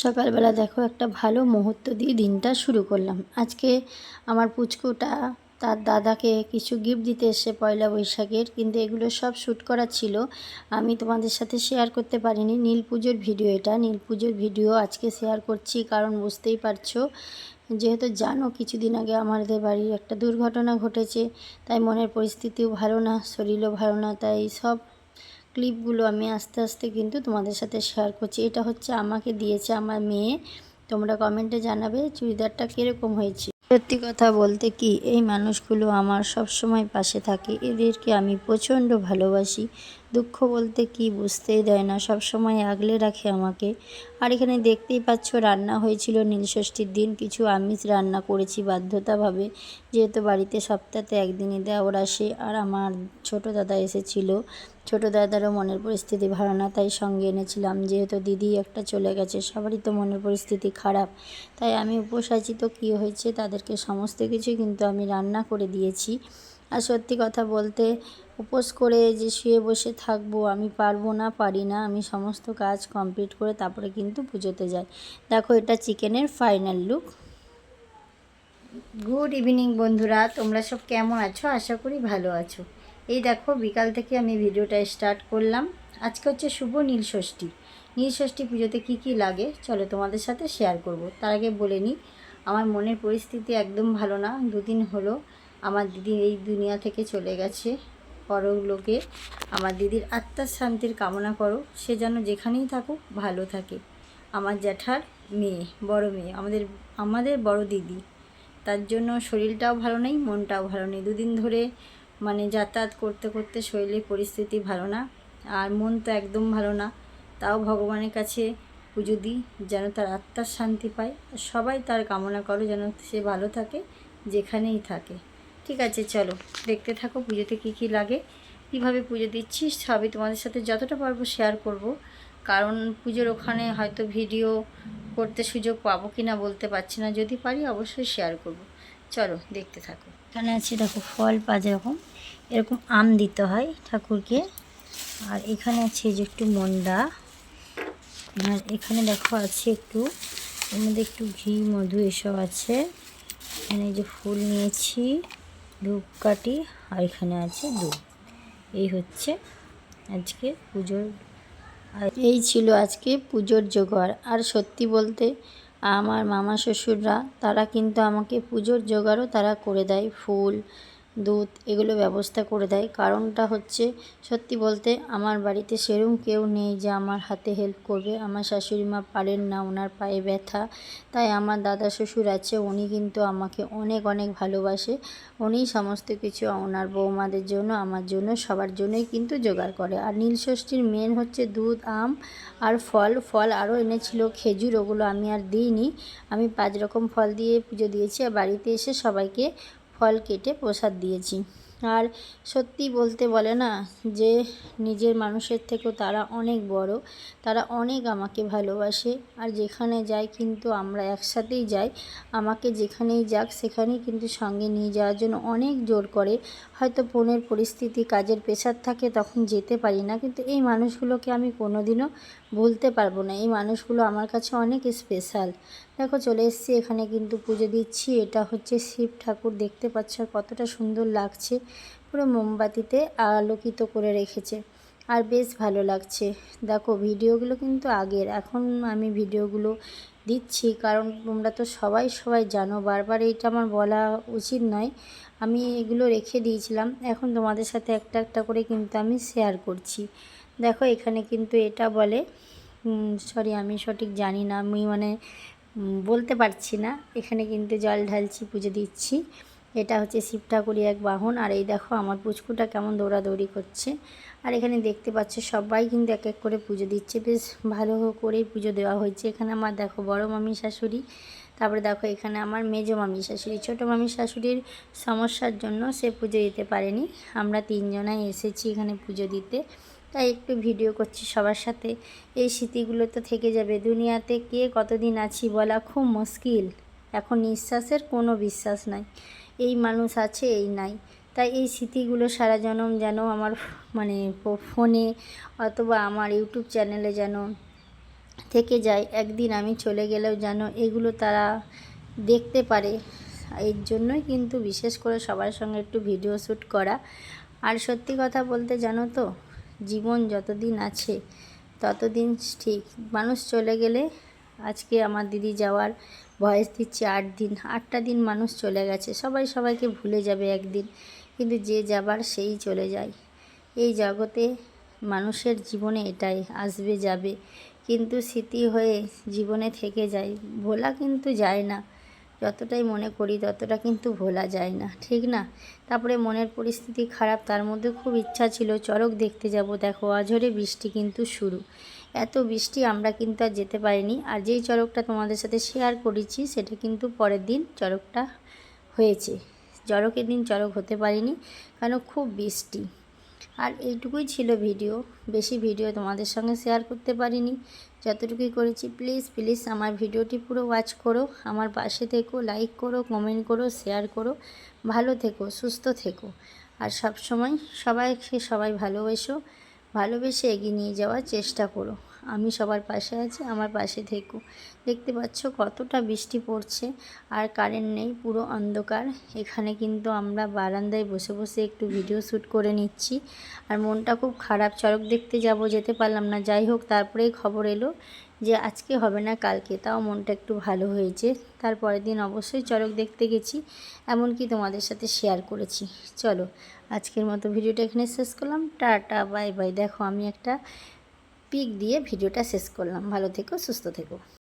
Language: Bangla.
সকালবেলা দেখো একটা ভালো মুহূর্ত দিয়ে দিনটা শুরু করলাম। আজকে আমার পুচকুটা তার দাদাকে কিছু গিফট দিতে এসে পয়লা বৈশাখের, কিন্তু এগুলো সব শ্যুট করা ছিল। আমি তোমাদের সাথে শেয়ার করতে পারিনি। নীল পুজোর ভিডিও এটা। নীল পুজোর ভিডিও আজকে শেয়ার করছি কারণ বুঝতেই পারছ, যেহেতু জানো কিছুদিন আগে আমাদের বাড়ির একটা দুর্ঘটনা ঘটেছে, তাই মনের পরিস্থিতিও ভালো না, শরীরও ভালো না, তাই সব ক্লিপগুলো আমি আস্তে আস্তে কিন্তু তোমাদের সাথে শেয়ার করছি। এটা হচ্ছে আমাকে দিয়েছে আমার মেয়ে। তোমরা কমেন্টে জানাবে চুড়িদারটা কীরকম হয়েছে। সত্যি কথা বলতে কি, এই মানুষগুলো আমার সব সময় পাশে থাকে। এদেরকে আমি প্রচণ্ড ভালোবাসি। দুঃখ বলতে কি বুঝতেই দেয় না, সব সময় আগলে রাখে আমাকে। আর এখানে দেখতেই পাচ্ছ, রান্না হয়েছিল নীলষষ্ঠীর দিন, কিছু আমিষ রান্না করেছি বাধ্যতাভাবে। যেহেতু বাড়িতে সপ্তাহে একদিনই দেওয়ার আসে, আর আমার ছোট দাদা এসেছিল। ছোট দাদারও মনের পরিস্থিতি ভালো না, তাই সঙ্গে এনেছিলাম। যেহেতু দিদি একটা চলে গেছে, সবারই তো মনের পরিস্থিতি খারাপ। তাই আমি উপসাচিত কী হয়েছে তাদেরকে সমস্ত কিছু কিন্তু আমি রান্না করে দিয়েছি। আর সত্যি কথা বলতে উপোস করে যে শুয়ে বসে থাকব, আমি পারব না, পারি না, আমি সমস্ত কাজ কমপ্লিট করে তারপরে কিন্তু পুজোতে যাই। দেখো এটা চিকেনের ফাইনাল লুক গুড ইভিনিং বন্ধুরা, তোমরা সব কেমন আছো? আশা করি ভালো আছো। এই দেখো, বিকাল থেকে আমি ভিডিওটা স্টার্ট করলাম। আজকে হচ্ছে শুভ নীলষষ্ঠী নীলষষ্ঠী পুজোতে কি কি লাগে? চলো তোমাদের সাথে শেয়ার করব। তার আগে বলে নিই, আমার মনের পরিস্থিতি একদম ভালো না। দুদিন হলো আমার দিদি এই দুনিয়া থেকে চলে গেছে। পরলোকে আমার দিদির আত্মার শান্তির কামনা করো। সে যেন যেখানেই থাকুক, ভালো থাকে। আমার জ্যাঠার মেয়ে, বড় মেয়ে, আমাদের আমাদের বড় দিদি। তার জন্য শরীরটাও ভালো নেই, মনটাও ভালো নেই। দুদিন ধরে মানে যাতায়াত করতে করতে শরীরের পরিস্থিতি ভালো না, আর মন তো একদম ভালো না। তাও ভগবানের কাছে পুজো দিই, যেন তার আত্মার শান্তি পায়। সবাই তার কামনা করো, যেন সে ভালো থাকে, যেখানেই থাকে। ঠিক আছে, চলো। দেখতে থাকো পুজোতে কী কী লাগে। কীভাবে পুজো দিচ্ছি সবই তোমাদের সাথে যতটা পারব শেয়ার করব। কারণ পুজোর ওখানে হয়তো ভিডিও করতে সুযোগ পাবো কি না বলতে পারছি না। যদি পারি অবশ্যই শেয়ার করব। চলো, দেখতে থাকো। এখানে আছে দেখো ফল পাঁচ রকম এরকম। আম দিতে হয় ঠাকুরকে। আর এখানে আছে যে একটু মন্ডা। আর এখানে দেখো আছে একটু, এর মধ্যে একটু ঘি, মধু এসব আছে। এখানে যে ফুল নিয়েছি। ধূপকাঠি আর এখানে আছে দুধ এই হচ্ছে আজকে পুজোর এই ছিল আজকে পুজোর জোগাড়। আর সত্যি বলতে আমার মামা শ্বশুররা, তারা কিন্তু আমাকে পুজোর জোগাড়ও তারা করে দেয়। ফুল দুধ এগুলো ব্যবস্থা করে দেয়। কারণটা হচ্ছে, সত্যি বলতে আমার বাড়িতে সেরম কেউ নেই যে আমার হাতে হেল্প করবে। আমার শাশুড়ি মা পারেন না, ওনার পায়ে ব্যথা। তাই আমার দাদা শ্বশুর আছে, উনি কিন্তু আমাকে অনেক অনেক ভালোবাসে। উনিই সমস্ত কিছু ওনার বৌমাদের জন্য, আমার জন্য, সবার জন্যই কিন্তু জোগাড় করে। আর নীলষষ্ঠীর মেন হচ্ছে দুধ, আম আর ফল। ফল আরও এনেছিল খেজুর, ওগুলো আমি আর দিইনি। আমি পাঁচ রকম ফল দিয়ে পুজো দিয়েছি। আর বাড়িতে এসে সবাইকে ফল কেটে প্রসাদ দিয়েছি। আর সত্যি বলতে বলে না যে, নিজের মানুষের থেকেও তারা অনেক বড়, তারা অনেক আমাকে ভালোবাসে। আর যেখানে যাই কিন্তু আমরা একসাথেই যাই। আমাকে যেখানেই যাক সেখানেই কিন্তু সঙ্গে নিয়ে যাওয়ার জন্য অনেক জোর করে। হয়তো ফোনের পরিস্থিতি, কাজের প্রেশার থাকে, তখন যেতে পারি না। কিন্তু এই মানুষগুলোকে আমি কোনোদিনও ভুলতে পারব না। এই মানুষগুলো আমার কাছে অনেক স্পেশাল দেখো, চলে এসেছি এখানে কিন্তু পুজো দিচ্ছি। এটা হচ্ছে শিব ঠাকুর। দেখতে পাচ্ছ কতটা সুন্দর লাগছে। পুরো মোমবাতিতে আলোকিত করে রেখেছে। আর বেশ ভালো লাগছে। দেখো, ভিডিওগুলো কিন্তু আগের। এখন আমি ভিডিওগুলো দিচ্ছি কারণ তোমরা তো সবাই সবাই জানো। বারবার এইটা আমার বলা উচিত নয়। আমি এগুলো রেখে দিয়েছিলাম। এখন তোমাদের সাথে একটা একটা করে কিন্তু আমি শেয়ার করছি। দেখো, এখানে কিন্তু এটা বলে সরি আমি সঠিক জানি না, আমি মানে বলতে পারছি না। এখানে কিন্তু জল ঢালছি, পুজো দিচ্ছি। এটা হচ্ছে শিব ঠাকুরের এক বাহন। আর এই দেখো, আমার পুচকুটা কেমন দৌড়াদৌড়ি করছে। আর এখানে দেখতে পাচ্ছ, সবাই কিন্তু এক এক করে পুজো দিচ্ছে। বেশ ভালো করেই পুজো দেওয়া হয়েছে। এখানে আমার দেখো, বড় মামি শাশুড়ি, তারপরে দেখো, এখানে আমার মেজো মামি শাশুড়ি। ছোটো মামি শাশুড়ির সমস্যার জন্য সে পুজো দিতে পারেনি। আমরা তিনজনাই এসেছি এখানে পুজো দিতে। তাই একটু ভিডিও করছি সবার সাথে। এই স্মৃতিগুলো তো থেকে যাবে। দুনিয়াতে কে কতদিন আছি বলা খুব মুশকিল। এখন নিঃশ্বাসের কোনো বিশ্বাস নাই। এই মানুষ আছে, এই নাই। তাই এই স্মৃতিগুলো সারা জনম যেন আমার মানে ফোনে অথবা আমার ইউটিউব চ্যানেলে যেন থেকে যায়। একদিন আমি চলে গেলেও যেন এগুলো তারা দেখতে পারে। এর জন্যই কিন্তু বিশেষ করে সবার সঙ্গে একটু ভিডিও শ্যুট করা। আর সত্যি কথা বলতে জানো তো জীবন যতদিন আছে, ততদিন ঠিক। মানুষ চলে গেলে আজকে আমার দিদি যাওয়ার বয়স দিচ্ছে আট দিন, আটটা দিন মানুষ চলে গেছে। সবাই সবাইকে ভুলে যাবে একদিন, কিন্তু যে যাবার সেই চলে যায়। এই জগতে মানুষের জীবনে এটাই, আসবে যাবে। কিন্তু স্মৃতি হয়ে জীবনে থেকে যায়, ভোলা কিন্তু যায় না। যতটাই মনে করি ততটা কিন্তু ভোলা যায় না, ঠিক না? তারপরে মনের পরিস্থিতি খারাপ, তার মধ্যে খুব ইচ্ছা ছিল চরক দেখতে যাব। দেখো আঝরে বৃষ্টি কিন্তু শুরু। এত বৃষ্টি আমরা কিন্তু আর যেতে পারিনি। আর যেই চরকটা তোমাদের সাথে শেয়ার করেছি, সেটা কিন্তু পরের দিন চরকটা হয়েছে। চরকের দিন চরক হতে পারিনি কারণ খুব বৃষ্টি। আর এইটুকুই ছিল ভিডিও। বেশি ভিডিও তোমাদের সঙ্গে শেয়ার করতে পারিনি। যতটুকুই করেছি প্লিজ প্লিজ আমার ভিডিওটি পুরো ওয়াচ করো। আমার পাশে থেকো লাইক করো কমেন্ট করো শেয়ার করো। ভালো থেকো, সুস্থ থেকো। আর সব সময় সবাইকে সবাই ভালোবেসো। ভালোবেসে এগিয়ে নিয়ে যাওয়ার চেষ্টা করো। আমি সবার পাশে আছি, আমার পাশে থেকো। দেখতে পাচ্ছ কতটা বৃষ্টি পড়ছে আর কারেন্ট নেই, পুরো অন্ধকার। এখানে কিন্তু আমরা বারান্দায় বসে বসে একটু ভিডিও শ্যুট করে নিচ্ছি। আর মনটা খুব খারাপ চড়ক দেখতে যাব, যেতে পারলাম না। যাই হোক, তারপরেই খবর এলো যে আজকে হবে না কালকে, তাও মনটা একটু ভালো হয়েছে। তারপরের দিন অবশ্যই চড়ক দেখতে গেছি, এমনকি তোমাদের সাথে শেয়ার করেছি। চলো, আজকের মতো ভিডিওটা এখানে শেষ করলাম। টাটা বাই বাই দেখো, আমি একটা পিক দিয়ে ভিডিওটা শেষ করলাম। ভালো থেকো সুস্থ থেকো।